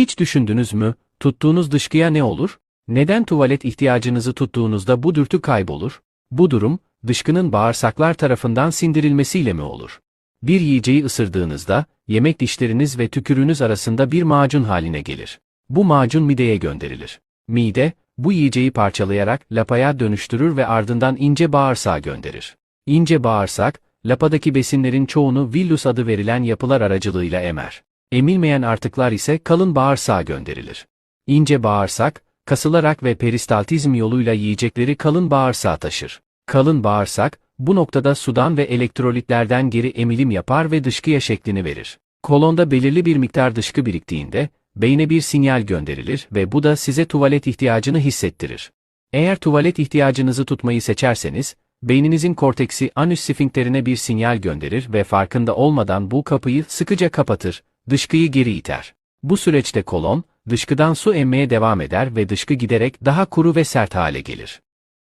Hiç düşündünüz mü, tuttuğunuz dışkıya ne olur? Neden tuvalet ihtiyacınızı tuttuğunuzda bu dürtü kaybolur? Bu durum, dışkının bağırsaklar tarafından sindirilmesiyle mi olur? Bir yiyeceği ısırdığınızda, yemek dişleriniz ve tükürüğünüz arasında bir macun haline gelir. Bu macun mideye gönderilir. Mide, bu yiyeceği parçalayarak lapaya dönüştürür ve ardından ince bağırsağa gönderir. İnce bağırsak, lapadaki besinlerin çoğunu villus adı verilen yapılar aracılığıyla emer. Emilmeyen artıklar ise kalın bağırsağa gönderilir. İnce bağırsak, kasılarak ve peristaltizm yoluyla yiyecekleri kalın bağırsağa taşır. Kalın bağırsak, bu noktada sudan ve elektrolitlerden geri emilim yapar ve dışkıya şeklini verir. Kolonda belirli bir miktar dışkı biriktiğinde, beyne bir sinyal gönderilir ve bu da size tuvalet ihtiyacını hissettirir. Eğer tuvalet ihtiyacınızı tutmayı seçerseniz, beyninizin korteksi anüs sfinkterine bir sinyal gönderir ve farkında olmadan bu kapıyı sıkıca kapatır, dışkıyı geri iter. Bu süreçte kolon, dışkıdan su emmeye devam eder ve dışkı giderek daha kuru ve sert hale gelir.